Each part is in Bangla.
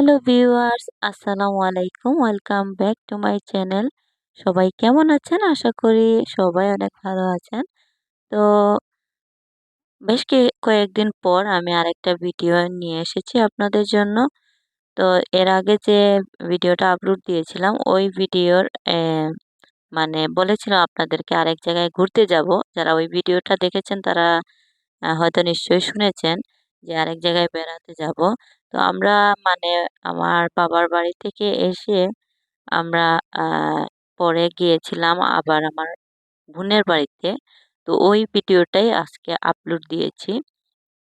হ্যালো ভিউয়ার্স, আসসালামু আলাইকুম। Welcome back to my channel. সবাই কেমন আছেন? আশা করি সবাই অনেক ভালো আছেন। তো বেশ কয়েকদিন পর আমি আরেকটা ভিডিও নিয়ে এসেছি আপনাদের জন্য। তো এর আগে যে ভিডিওটা আপলোড দিয়েছিলাম, ওই ভিডিওর মানে বলেছিলাম আপনাদেরকে আরেক জায়গায় ঘুরতে যাব। যারা ওই ভিডিওটা দেখেছেন তারা হয়তো নিশ্চয়ই শুনেছেন যে আরেক জায়গায় বেড়াতে যাব। তো আমরা মানে আমার বাবার বাড়ি থেকে এসে আমরা পরে গিয়েছিলাম আবার আমার বোনের বাড়িতে। তো ওই ভিডিওটাই আজকে আপলোড দিয়েছি।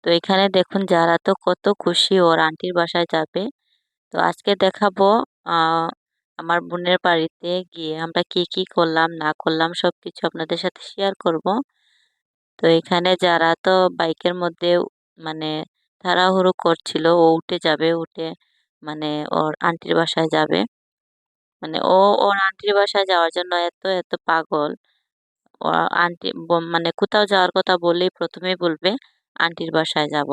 তো এখানে দেখুন, যারা তো কত খুশি ওর আন্টির বাসায় যাবে। তো আজকে দেখাবো আমার বোনের বাড়িতে গিয়ে আমরা কি কি করলাম, না করলাম সব কিছু আপনাদের সাথে শেয়ার করব। তো এখানে যারা তো বাইকের মধ্যে মানে তাড়াহুড়ো করছিল, ও উঠে যাবে, উঠে মানে ওর আন্টির বাসায় যাবে। মানে ও, ওর আন্টির বাসায় যাওয়ার জন্য এত এত পাগল। ও আন্টি মানে কোথাও যাওয়ার কথা বললেই প্রথমেই বলবে আন্টির বাসায় যাব।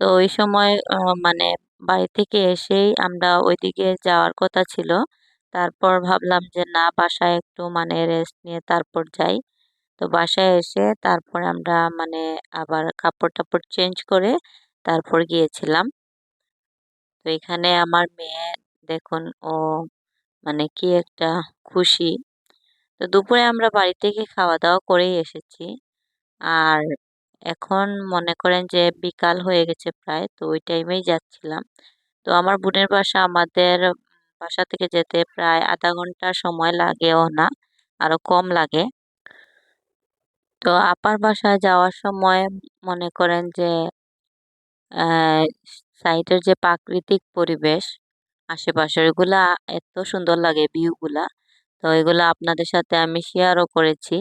তো ওই সময় মানে বাড়ি থেকে এসেই আমরা ওইদিকে যাওয়ার কথা ছিল। তারপর ভাবলাম যে, না, বাসায় একটু মানে রেস্ট নিয়ে তারপর যাই। তো বাসায় এসে তারপর আমরা মানে আবার কাপড় টাপড় চেঞ্জ করে তারপর গিয়েছিলাম। তো এখানে আমার মেয়ে, দেখুন, ও মানে কি একটা খুশি। তো দুপুরে আমরা বাড়ি থেকে খাওয়া দাওয়া করেই এসেছি। আর এখন মনে করেন যে বিকাল হয়ে গেছে প্রায়, তো ওই টাইমেই যাচ্ছিলাম। তো আমার বোনের বাসা আমাদের বাসা থেকে যেতে প্রায় আধা ঘণ্টা সময় লাগেও না আরও কম লাগে। তো আপার বাসায় যাওয়ার সময় মনে করেন যে সাইডের যে প্রাকৃতিক পরিবেশ, আশেপাশের ওইগুলা এত সুন্দর লাগে ভিউগুলা তো এগুলো আপনাদের সাথে আমি শেয়ারও করেছি।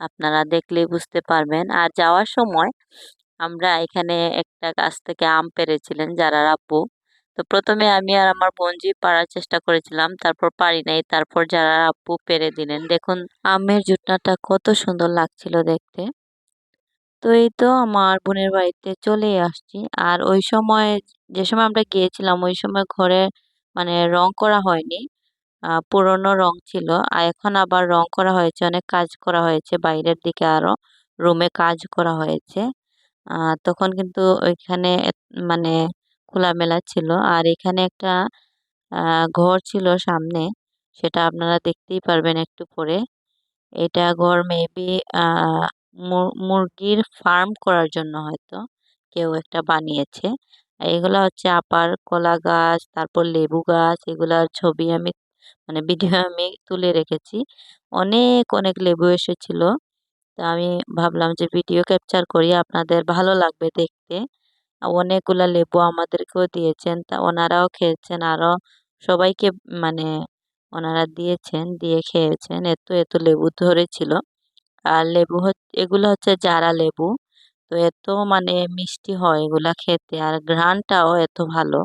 আপনারা দেখলেই বুঝতে পারবেন। আর যাওয়ার সময় আমরা এখানে একটা গাছ থেকে আম পেরেছিলেন যারা আব্বু। তো প্রথমে আমি আর আমার বঞ্জি পাড়ার চেষ্টা করেছিলাম, তারপর পারি নাই, তারপর যারা আপু পেরে দিলেন। দেখুন, আমের জুটনাটা কত সুন্দর লাগছিল দেখতে। তো এই তো আমার বোনের বাড়িতে চলেই আসছি। আর ওই সময় যে সময় আমরা গিয়েছিলাম, ওই সময় ঘরে মানে রং করা হয়নি পুরনো রং ছিল। আর এখন আবার রং করা হয়েছে, অনেক কাজ করা হয়েছে, বাইরের দিকে আরও রুমে কাজ করা হয়েছে। তখন কিন্তু ওইখানে মানে খোলামেলা ছিল। আর এখানে একটা ঘর ছিল সামনে, সেটা আপনারা দেখতেই পারবেন একটু পরে। এটা ঘর মেবি মুরগির ফার্ম করার জন্য হয়তো কেউ একটা বানিয়েছে। এগুলো হচ্ছে আপার কলা গাছ, তারপর লেবু গাছ, এগুলার ছবি আমি মানে ভিডিও আমি তুলে রেখেছি। অনেক অনেক লেবু এসেছিল। তো আমি ভাবলাম যে ভিডিও ক্যাপচার করি, আপনাদের ভালো লাগবে দেখতে। অনেকগুলা লেবু আমাদেরকেও দিয়েছেন। তা ওনারাও খেয়েছেন আরও সবাইকে মানে ওনারা দিয়েছেন, দিয়ে খেয়েছেন। এত এত লেবু ধরেছিল। আর লেবু এগুলো হচ্ছে জারা লেবু। তো এত মানে মিষ্টি হয় এগুলা খেতে। আর ঘ্রাণটাও এত ভালো।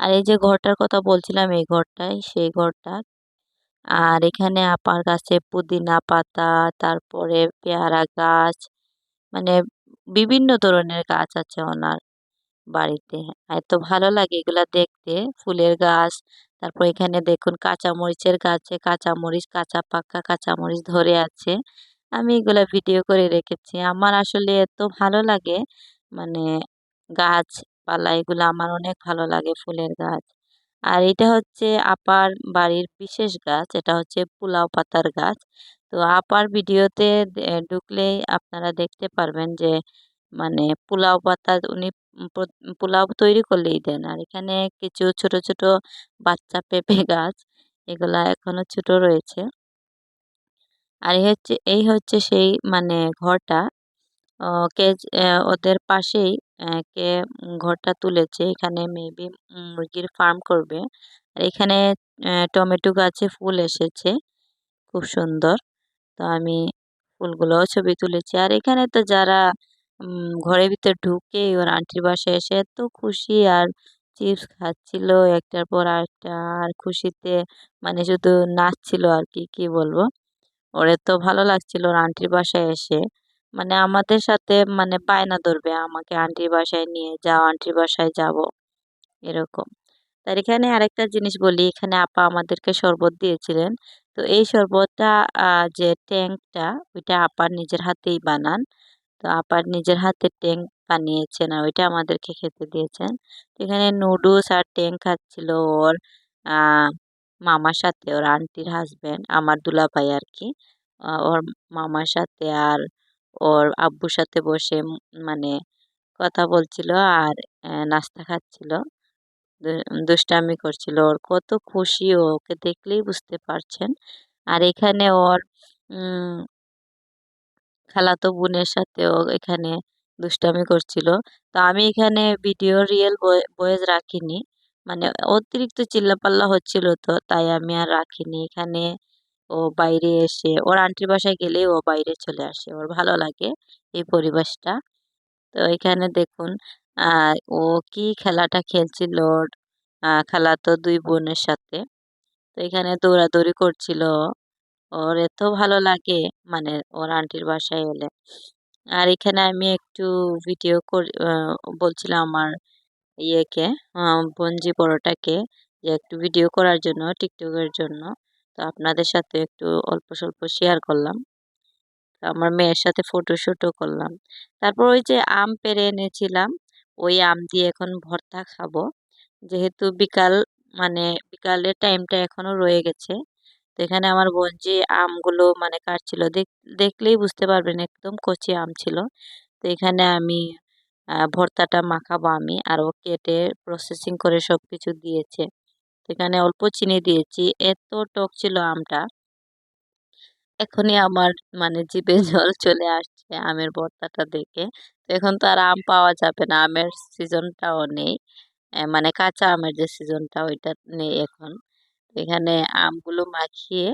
আর এই যে ঘরটার কথা বলছিলাম, এই ঘরটাই, সেই ঘরটা। আর এখানে আপার গাছে পুদিনা পাতা, তারপরে পেয়ারা গাছ মানে বিভিন্ন ধরনের গাছ আছে ওনার বাড়িতে। এত ভালো লাগে এগুলা দেখতে। ফুলের গাছ, তারপর এখানে দেখুন কাঁচামরিচের গাছে কাঁচামরিচ কাঁচা পাকা কাঁচামরিচ ধরে আছে। আমি এগুলা ভিডিও করে রেখেছি। আমার আসলে এত ভালো লাগে মানে গাছপালা এগুলো আমার অনেক ভালো লাগে ফুলের গাছ। আর এটা হচ্ছে আপার বাড়ির বিশেষ গাছ, এটা হচ্ছে পোলাও পাতার গাছ। তো আপার ভিডিওতে ঢুকলেই আপনারা দেখতে পারবেন যে মানে পোলাও পাতা উনি পোলাও তৈরি করলেই দেন। আর এখানে কিছু ছোট ছোট বাচ্চা পেঁপে গাছ, এগুলা এখনও ছোট রয়েছে। আর এই হচ্ছে এই হচ্ছে সেই মানে ঘরটা। কে ওদের পাশেই কে ঘরটা তুলেছে। এখানে মেবি মুরগির ফার্ম করবে। আর এখানে টমেটো গাছে ফুল এসেছে। খুব সুন্দর। তো আমি ফুলগুলোও ছবি তুলেছি। আর এখানে তো যারা ঘরের ভিতর ঢুকে ওর আন্টির বাসায় এসে এত খুশি আর চিপস খাচ্ছিল একটার পর আরেকটা আর খুশিতে মানে শুধু নাচছিল আর কি কি বলব? ওর এত ভালো লাগছিল ওর আন্টির বাসায় এসে। মানে আমাদের সাথে মানে বায়না ধরবে, আমাকে আন্টির বাসায় নিয়ে যাও, আন্টির বাসায় যাব, এরকম। তার এখানে আরেকটা জিনিস বলি, এখানে আপা আমাদেরকে শরবত দিয়েছিলেন। তো এই শরবতটা যে ট্যাঙ্কটা ওইটা আপার নিজের হাতেই বানান। তো আপার নিজের হাতে ট্যাঙ্ক বানিয়েছেন আর ওইটা আমাদেরকে খেতে দিয়েছেন। এখানে নুডলস আর ট্যাঙ্ক খাচ্ছিল ওর মামার সাথে, ওর আন্টির হাজব্যান্ড আমার দুলাভাই আর কি। ওর মামার সাথে আর ওর আব্বুর সাথে বসে মানে কথা বলছিল আর নাস্তা খাচ্ছিল। দুষ্টামি করছিল। ওর কত খুশি ওকে দেখলেই বুঝতে পারছেন। আর এখানে ওর খালাতো বোনের সাথেও এখানে দুষ্টামি করছিল। তো আমি এখানে ভিডিও রিয়েল বয়েজ রাখিনি। মানে অতিরিক্ত চিল্লাপাল্লা হচ্ছিল তো, তাই আমি আর রাখিনি। এখানে ও বাইরে এসে, ওর আন্টির বাসায় গেলে ও বাইরে চলে আসে। ওর ভালো লাগে এই পরিবেশটা। তো এখানে দেখুন ও কি খেলাটা খেলছিল? খালাতো দুই বোনের সাথে। তো এখানে দৌড়াদৌড়ি করছিল। ওর এত ভালো লাগে মানে ওর আন্টির বাসায় এলে। আর এখানে আমি একটু ভিডিও বলছিলাম আমার ইয়েকে বঞ্জি পরোটাকে যে একটু ভিডিও করার জন্য, টিকটকের জন্য। তো আপনাদের সাথে একটু অল্প স্বল্প শেয়ার করলাম। আমার মেয়ের সাথে ফটোশ্যুটও করলাম। তারপর ওই যে আম পেরে এনেছিলাম ওই আম দিয়ে এখন ভর্তা খাব। যেহেতু বিকাল মানে বিকালের টাইমটা এখনও রয়ে গেছে। তো এখানে আমার বোন যে আমগুলো মানে কাটছিল দেখলেই বুঝতে পারবেন একদম কচি আম ছিল। তো এখানে আমি ভর্তাটা মাখাবো আমি আর ও কেটে প্রসেসিং করে সব কিছু দিয়েছে এখানে অল্প চিনি দিয়েছি। এত টক ছিল আমটা। এখনই আমার মানে জিভে জল চলে আসছে আমের ভর্তাটা দেখে। তো এখন তো আর আম পাওয়া যাবে না, আমের সিজনটাও নেই। মানে কাঁচা আমের যে সিজনটা ওইটা নেই এখন। এখানে আমগুলো মাখিয়ে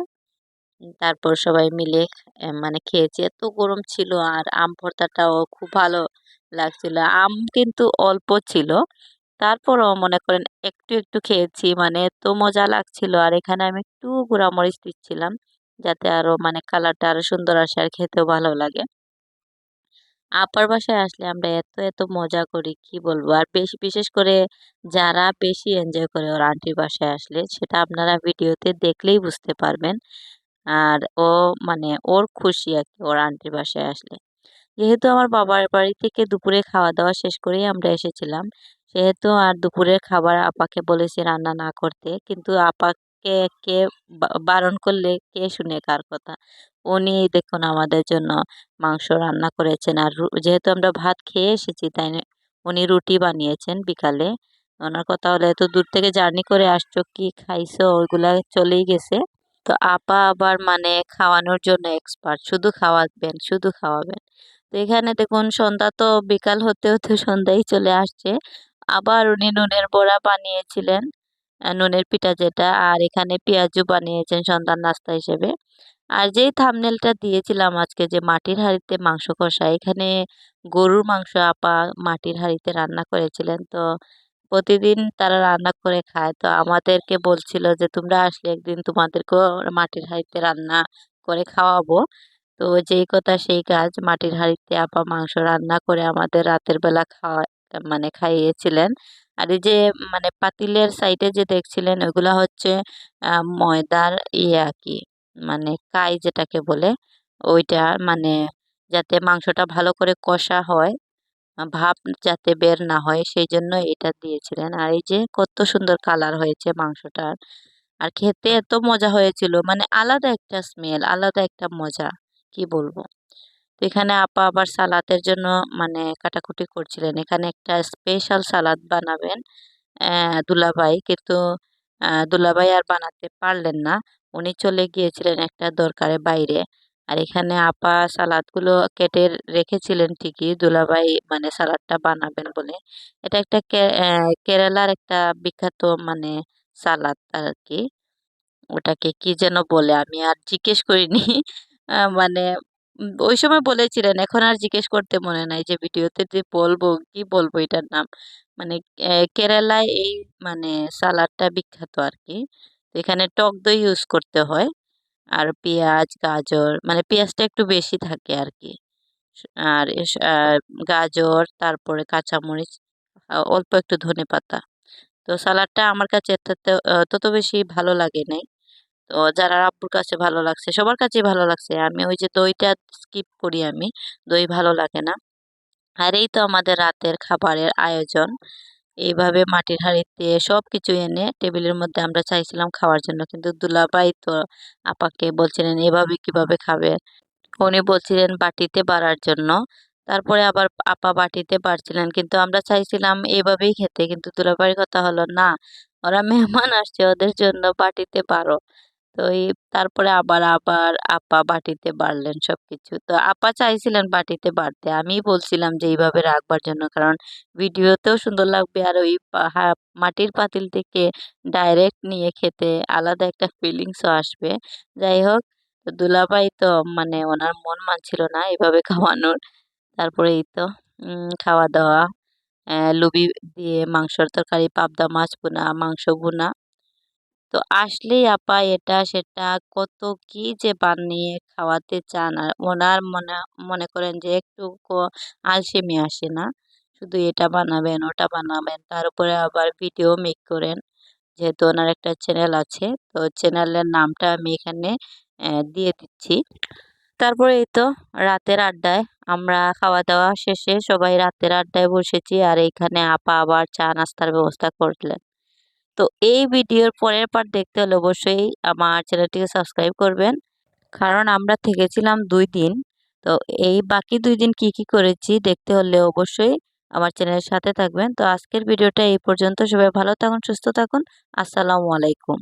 তারপর সবাই মিলে মানে খেয়েছি। এত গরম ছিল আর আম ভর্তাটাও খুব ভালো লাগছিল। আম কিন্তু অল্প ছিল, তারপরও মনে করেন একটু একটু খেয়েছি। মানে এত মজা লাগছিল আর এখানে আমি একটু গুঁড়ামরিচ দিচ্ছিলাম। যাতে আরও মানে কালারটা আরও সুন্দর আসে আর খেতেও ভালো লাগে। আপার বাসায় আসলে আমরা এত এত মজা করি, কি বলব? আর বেশি, বিশেষ করে যারা বেশি এনজয় করে ওর আন্টির বাসায় আসলে, সেটা আপনারা ভিডিওতে দেখলেই বুঝতে পারবেন। আর ও মানে ওর খুশি আর কি ওর আন্টির বাসায় আসলে। যেহেতু আমার বাবার বাড়ি থেকে দুপুরে খাওয়া দাওয়া শেষ করেই আমরা এসেছিলাম, সেহেতু আর দুপুরের খাবার আপাকে বলেছি রান্না না করতে, কিন্তু আপাকে কে কে বারণ করলে কে শুনে কার কথা? উনি দেখুন আমাদের জন্য মাংস রান্না করেছেন। আর যেহেতু আমরা ভাত খেয়ে এসেছি, তাই উনি রুটি বানিয়েছেন বিকালে। ওনার কথা হলে এত দূর থেকে জার্নি করে আসছো, কি খাইছো? ওইগুলা চলেই গেছে। তো আপা আবার মানে খাওয়ানোর জন্য এক্সপার্ট শুধু খাওয়াবেন শুধু খাওয়াবেন। তো এখানে দেখুন সন্ধ্যা তো বিকাল হতে হতে সন্ধ্যাই চলে আসছে। আবার উনি নুনের বড়া বানিয়েছিলেন। নুনের পিঠা যেটা আর এখানে পেঁয়াজু বানিয়েছেন সন্ধ্যার নাস্তা হিসেবে। আর যেই থামনেলটা দিয়েছিলাম আজকে যে মাটির হাঁড়িতে মাংস কষা, এখানে গরুর মাংস আপা মাটির হাঁড়িতে রান্না করেছিলেন। তো প্রতিদিন তারা রান্না করে খায়। তো আমাদেরকে বলছিল যে, তোমরা আসলে একদিন তোমাদেরকেও মাটির হাঁড়িতে রান্না করে খাওয়াবো। তো যেই কথা সেই কাজ, মাটির হাঁড়িতে আপা মাংস রান্না করে আমাদের রাতের বেলা খাওয়া মানে খাইয়েছিলেন। আর এই যে মানে পাতিলের সাইডে যে দেখছিলেন, ওইগুলা হচ্ছে ময়দার ইয়ে আর কি মানে কাই যেটাকে বলে, ওইটা মানে যাতে মাংসটা ভালো করে কষা হয়, ভাব যাতে বের না হয়, সেই জন্য এটা দিয়েছিলেন। আর এই যে কত সুন্দর কালার হয়েছে মাংসটার। আর খেতে এত মজা হয়েছিল মানে আলাদা একটা স্মেল আলাদা একটা মজা, কি বলব? এখানে আপা আবার সালাদের জন্য মানে কাটাকুটি করছিলেন। এখানে একটা স্পেশাল সালাদ বানাবেন দুলাভাই। কিন্তু দুলাভাই আর বানাতে পারলেন না। উনি চলে গিয়েছিলেন একটা দরকারে বাইরে। আর এখানে আপা সালাদগুলো কেটে রেখেছিলেন ঠিকই। দুলাভাই মানে সালাদটা বানাবেন বলে। এটা একটা কেরালার একটা বিখ্যাত মানে সালাদ আর কি ওটাকে কি যেন বলে? আমি আর জিজ্ঞেস করিনি। মানে ওই সময় বলেছিলেন, এখন আর জিজ্ঞেস করতে মনে নাই যে ভিডিওতে যে বলব, কি বলব এটার নাম? মানে কেরালায় এই মানে সালাডটা বিখ্যাত আর কি। এখানে টক দই ইউজ করতে হয় আর পেঁয়াজ, গাজর মানে পেঁয়াজটা একটু বেশি থাকে আর কি। আর গাজর, তারপরে কাঁচামরিচ অল্প একটু ধনেপাতা। তো সালাডটা আমার কাছে তত বেশি ভালো লাগে নাই। তো যারা আব্বুর কাছে ভালো লাগছে, সবার কাছে ভালো লাগছে। আমি ওই যে দইটা স্কিপ করি আমি, দই ভালো লাগে না। আর এই তো আমাদের রাতের খাবারের আয়োজন। এইভাবে মাটির হাঁড়িতে সব কিছু এনে টেবিলের মধ্যে আমরা চাইছিলাম খাওয়ার জন্য, কিন্তু দুলাভাই তো আপাকে বলছিলেন, এভাবে কীভাবে খাবে? উনি বলছিলেন, বাটিতে বাড়ার জন্য। তারপরে আবার আপা বাটিতে বাড়ছিলেন, কিন্তু আমরা চাইছিলাম এভাবেই খেতে, কিন্তু দুলাভাইয়ের কথা হলো, না, ওরা মেহমান আসছে, ওদের জন্য বাটিতে বাড়ো। তো এই তারপরে আবার আবার আপা বাটিতে বাড়লেন সবকিছু। তো আপা চাইছিলেন বাটিতে বাড়তে। আমি বলছিলাম যে, এইভাবে রাখবার জন্য। কারণ ভিডিওতেও সুন্দর লাগবে। আর ওই মাটির পাতিল থেকে ডাইরেক্ট নিয়ে খেতে আলাদা একটা ফিলিংসও আসবে। যাই হোক, তো দুলাভাই তো মানে ওনার মন মানছিল না এভাবে খাওয়ানোর। তারপরে এই তো খাওয়া দাওয়া লুবি দিয়ে মাংসর তরকারি, পাবদা মাছ বোনা মাংস ভুনা। তো আসলেই আপা এটা, সেটা কত কি যে বানিয়ে খাওয়াতে চান। আর ওনার মনে মনে করেন যে একটু আলসেমি আসে না। শুধু এটা বানাবেন, ওটা বানাবেন। তার উপরে আবার ভিডিও মেক করেন। যেহেতু ওনার একটা চ্যানেল আছে, তো চ্যানেলের নামটা আমি এখানে দিয়ে দিচ্ছি। তারপরে এই তো রাতের আড্ডায় আমরা খাওয়া দাওয়া শেষে সবাই রাতের আড্ডায় বসেছি। আর এইখানে আপা আবার চা নাস্তার ব্যবস্থা করলেন। তো এই ভিডিওর পরের পার্ট দেখতে হলে অবশ্যই আমার চ্যানেলটিকে সাবস্ক্রাইব করবেন। কারণ আমরা থেকেছিলাম দুই দিন, তো এই বাকি দুই দিন কি কি করেছি দেখতে হলে অবশ্যই আমার চ্যানেলের সাথে থাকবেন। তো আজকের ভিডিওটা এই পর্যন্ত। সবাই ভালো থাকুন, সুস্থ থাকুন। আসসালামু আলাইকুম।